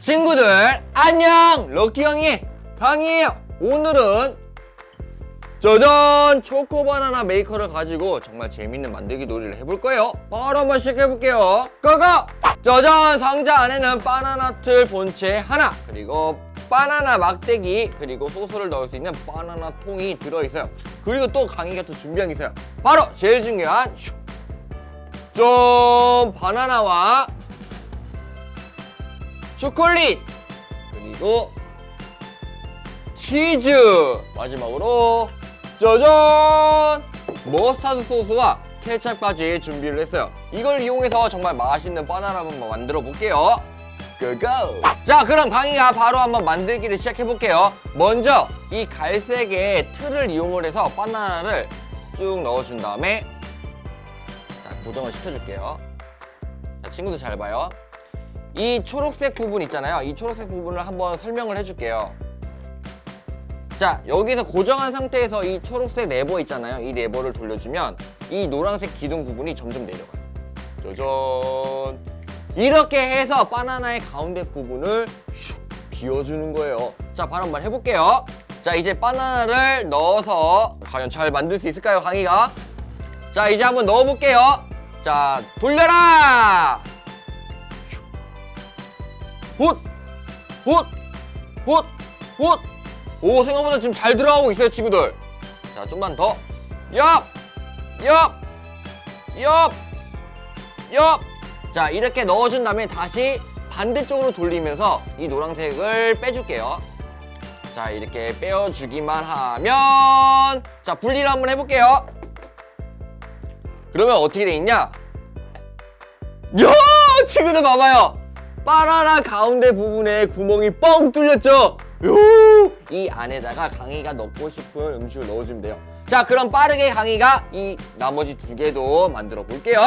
친구들 안녕! 럭키 형이 강이에요 오늘은 짜잔 초코바나나 메이커를 가지고 정말 재밌는 만들기 놀이를 해볼 거예요. 바로 한번 시작해볼게요. 고고! 짜잔 상자 안에는 바나나 틀 본체 하나 그리고 바나나 막대기 그리고 소스를 넣을 수 있는 바나나 통이 들어있어요. 그리고 또 강이가 또 준비한 게 있어요. 바로 제일 중요한 슉. 좀 바나나와 초콜릿 그리고 치즈 마지막으로 짜잔! 머스타드 소스와 케찹까지 준비를 했어요. 이걸 이용해서 정말 맛있는 바나나 한번 만들어 볼게요. 고고 자 그럼 강희가 바로 한번 만들기를 시작해 볼게요. 먼저 이 갈색의 틀을 이용을 해서 바나나를 쭉 넣어준 다음에 자 고정을 시켜줄게요. 자 친구들 잘 봐요 이 초록색 부분 있잖아요. 이 초록색 부분을 한번 설명을 해줄게요. 자, 여기서 고정한 상태에서 이 초록색 레버 있잖아요. 이 레버를 돌려주면 이 노란색 기둥 부분이 점점 내려가요. 짜잔. 이렇게 해서 바나나의 가운데 부분을 슉 비워주는 거예요. 자, 바로 한번 해볼게요. 자, 이제 바나나를 넣어서 과연 잘 만들 수 있을까요, 강희가? 자, 이제 한번 넣어볼게요. 자, 돌려라! 훗! 훗! 훗! 훗! 오 생각보다 지금 잘 들어가고 있어요 친구들 자 좀만 더 옆! 옆! 옆! 옆! 자 이렇게 넣어준 다음에 다시 반대쪽으로 돌리면서 이 노란색을 빼줄게요 자 이렇게 빼어주기만 하면 자 분리를 한번 해볼게요 그러면 어떻게 돼 있냐 야 친구들 봐봐요 바나나 가운데 부분에 구멍이 뻥 뚫렸죠? 요! 이 안에다가 강희가 넣고 싶은 음식을 넣어주면 돼요. 자, 그럼 빠르게 강희가 이 나머지 두 개도 만들어 볼게요.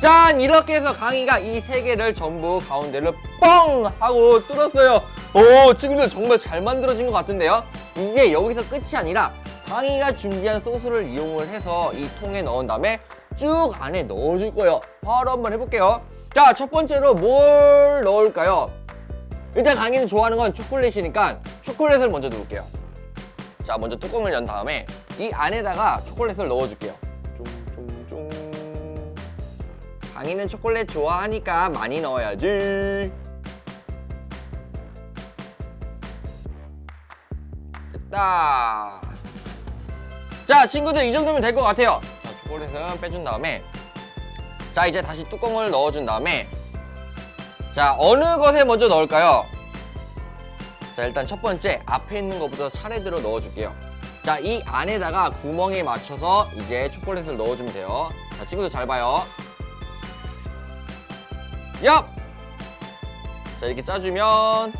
짠! 이렇게 해서 강희가 이 세 개를 전부 가운데를 뻥! 하고 뚫었어요. 오, 친구들 정말 잘 만들어진 것 같은데요? 이제 여기서 끝이 아니라 강희가 준비한 소스를 이용을 해서 이 통에 넣은 다음에 쭉 안에 넣어줄 거예요. 바로 한번 해볼게요. 자, 첫 번째로 뭘 넣을까요? 일단 강희는 좋아하는 건 초콜릿이니까 초콜릿을 먼저 넣을게요. 자, 먼저 뚜껑을 연 다음에 이 안에다가 초콜릿을 넣어줄게요. 강희는 초콜릿 좋아하니까 많이 넣어야지. 됐다. 자, 친구들 이 정도면 될 것 같아요. 자, 초콜릿은 빼준 다음에 자, 이제 다시 뚜껑을 넣어준 다음에 자, 어느 것에 먼저 넣을까요? 자, 일단 첫 번째 앞에 있는 것부터 차례대로 넣어줄게요. 자, 이 안에다가 구멍에 맞춰서 이제 초콜릿을 넣어주면 돼요. 자, 친구들 잘 봐요. 얍! 자, 이렇게 짜주면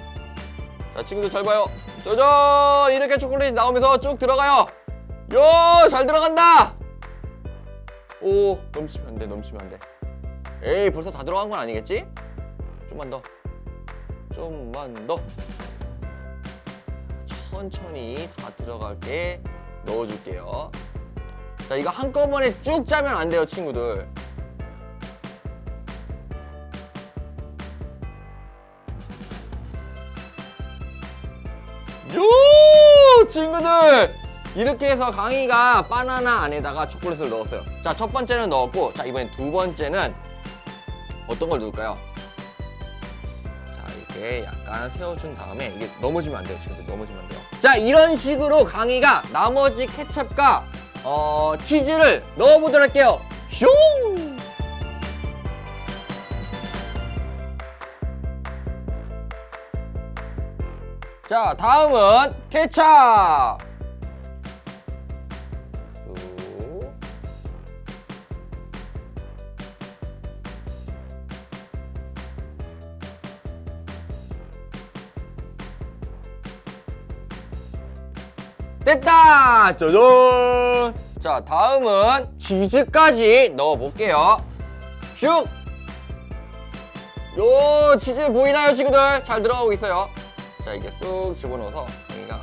자, 친구들 잘 봐요. 짜잔! 이렇게 초콜릿이 나오면서 쭉 들어가요. 요! 잘 들어간다! 오, 넘치면 안 돼, 넘치면 안 돼. 에이, 벌써 다 들어간 건 아니겠지? 좀만 더. 좀만 더. 천천히 다 들어갈게 넣어줄게요. 자, 이거 한꺼번에 쭉 짜면 안 돼요, 친구들. 요! 친구들! 이렇게 해서 강희가 바나나 안에다가 초콜릿을 넣었어요. 자, 첫 번째는 넣었고, 자, 이번엔 두 번째는 어떤 걸 넣을까요? 자, 이렇게 약간 세워준 다음에 이게 넘어지면 안 돼요, 친구들. 넘어지면 안 돼요. 자, 이런 식으로 강희가 나머지 케첩과 어, 치즈를 넣어보도록 할게요. 슝! 자, 다음은 케찹. 쑥. 됐다! 짜잔! 자, 다음은 치즈까지 넣어볼게요. 슉! 요, 치즈 보이나요, 친구들? 잘 들어가고 있어요. 자, 이게 쑥 집어넣어서 여기가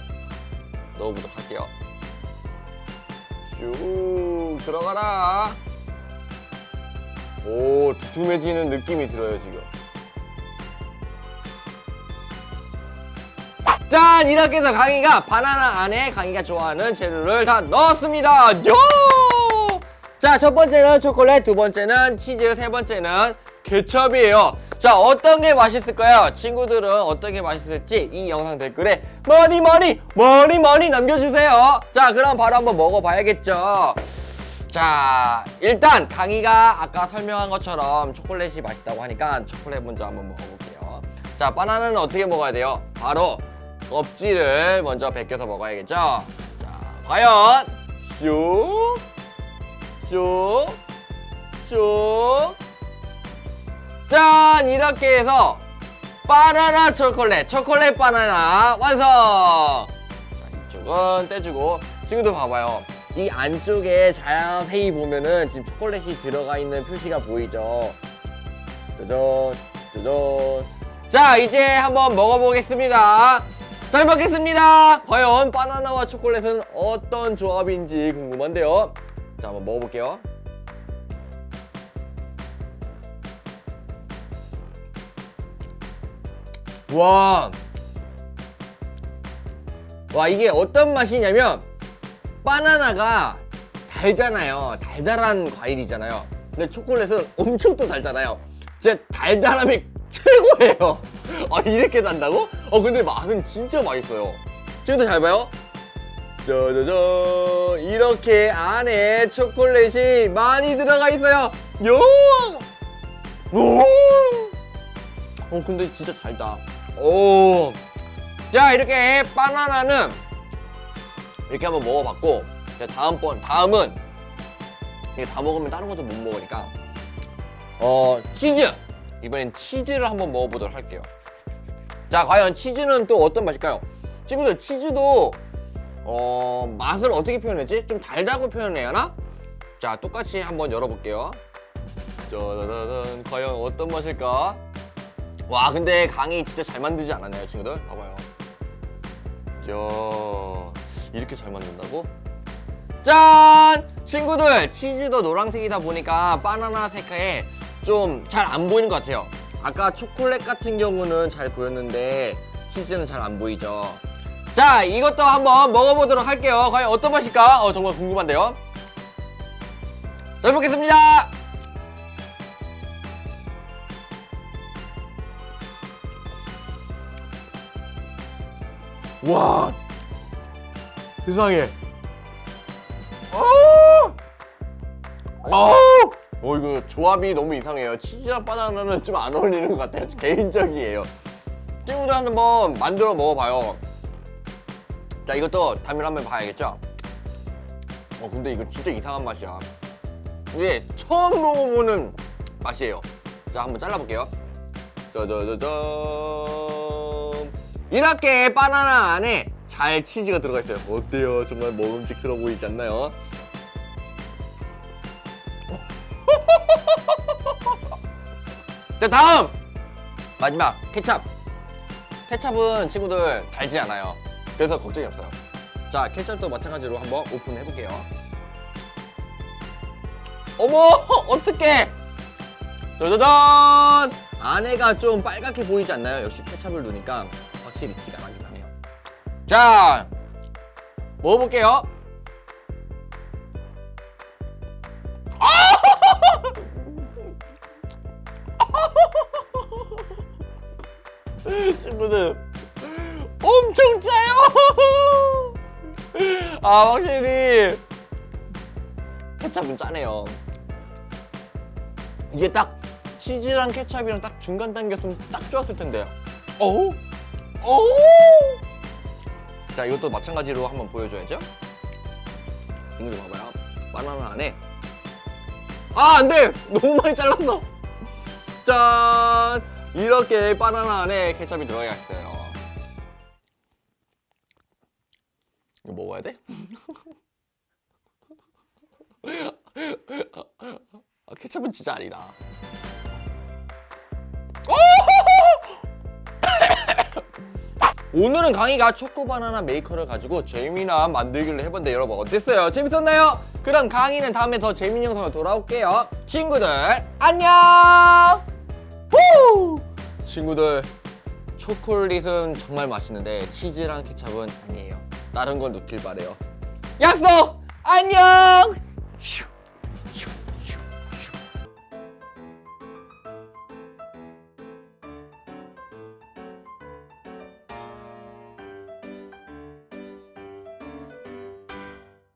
넣어보도록 할게요. 쭉 들어가라. 오, 두툼해지는 느낌이 들어요, 지금. 짠! 이렇게 해서 강희가 바나나 안에 강희가 좋아하는 재료를 다 넣었습니다. 요! 자, 첫 번째는 초콜릿, 두 번째는 치즈, 세 번째는 케첩이에요. 자, 어떤 게 맛있을까요? 친구들은 어떤 게 맛있을지 이 영상 댓글에 많이 많이 많이 많이 남겨주세요. 자, 그럼 바로 한번 먹어봐야겠죠. 자, 일단 강희가 아까 설명한 것처럼 초콜릿이 맛있다고 하니까 초콜릿 먼저 한번 먹어볼게요. 자, 바나나는 어떻게 먹어야 돼요? 바로 껍질을 먼저 벗겨서 먹어야겠죠? 자, 과연 슉, 슉, 슉. 짠! 이렇게 해서 바나나 초콜릿, 초콜릿 바나나 완성! 자, 이쪽은 떼주고 친구들 봐봐요. 이 안쪽에 자세히 보면은 지금 초콜릿이 들어가 있는 표시가 보이죠? 짜잔, 짜잔. 자, 이제 한번 먹어보겠습니다. 잘 먹겠습니다. 과연 바나나와 초콜릿은 어떤 조합인지 궁금한데요. 자, 한번 먹어볼게요. 와. 와, 이게 어떤 맛이냐면, 바나나가 달잖아요. 달달한 과일이잖아요. 근데 초콜릿은 엄청 또 달잖아요. 진짜 달달함이 최고예요. 아, 이렇게 단다고? 어, 근데 맛은 진짜 맛있어요. 지금도 잘 봐요. 짜자잔. 이렇게 안에 초콜릿이 많이 들어가 있어요. 요! 오! 어, 근데 진짜 달다. 오. 자, 이렇게 바나나는 이렇게 한번 먹어봤고, 자, 다음번, 다음은, 이게 다 먹으면 다른 것도 못 먹으니까, 어, 치즈! 이번엔 치즈를 한번 먹어보도록 할게요. 자, 과연 치즈는 또 어떤 맛일까요? 친구들, 치즈도, 어, 맛을 어떻게 표현했지? 좀 달다고 표현해야 하나? 자, 똑같이 한번 열어볼게요. 짜자자잔, 과연 어떤 맛일까? 와 근데 강이 진짜 잘 만들지 않았나요 친구들? 봐봐요 이야 이렇게 잘 만든다고? 짠! 친구들 치즈도 노란색이다 보니까 바나나 색깔에 좀 잘 안 보이는 것 같아요 아까 초콜릿 같은 경우는 잘 보였는데 치즈는 잘 안 보이죠 자 이것도 한번 먹어보도록 할게요 과연 어떤 맛일까? 어 정말 궁금한데요 잘 먹겠습니다 와. 세상에. 어! 어! 어 이거 조합이 너무 이상해요. 치즈랑 바나나는 좀 안 어울리는 것 같아요. 개인적이에요. 친구들 한번 만들어 먹어봐요. 자 이것도 다음에 한번 봐야겠죠? 어 근데 이거 진짜 이상한 맛이야. 이게 처음 먹어보는 맛이에요. 자 한번 잘라볼게요. 짜자자잔 이렇게 바나나 안에 잘 치즈가 들어가 있어요. 어때요? 정말 먹음직스러워 보이지 않나요? 자 다음! 마지막 케찹. 케찹은 친구들 달지 않아요. 그래서 걱정이 없어요. 자 케찹도 마찬가지로 한번 오픈해 볼게요. 어머 어떡해! 짜자잔 안에가 좀 빨갛게 보이지 않나요? 역시 케찹을 넣으니까 확실히 티가 나긴 하네요. 자 먹어볼게요. 친구들 엄청 짜요! 아 확실히 케찹은 짜네요. 이게 딱 치즈랑 케찹이랑 딱 중간 단계였으면 딱 좋았을 텐데. 어우, 어우. 자, 이것도 마찬가지로 한번 보여줘야죠. 친구들 봐봐요. 바나나 안에. 아, 안 돼! 너무 많이 잘랐어. 짠! 이렇게 바나나 안에 케찹이 들어가 있어요. 이거 먹어야 돼? 아, 케첩은 진짜 아니다. 오늘은 강희가 초코 바나나 메이커를 가지고 재미난 만들기를 해봤는데 여러분 어땠어요? 재밌었나요? 그럼 강희는 다음에 더 재미있는 영상으로 돌아올게요. 친구들 안녕. 후! 친구들 초콜릿은 정말 맛있는데 치즈랑 케찹은 아니에요. 다른 걸 넣길 바래요. 약속 안녕. 휴.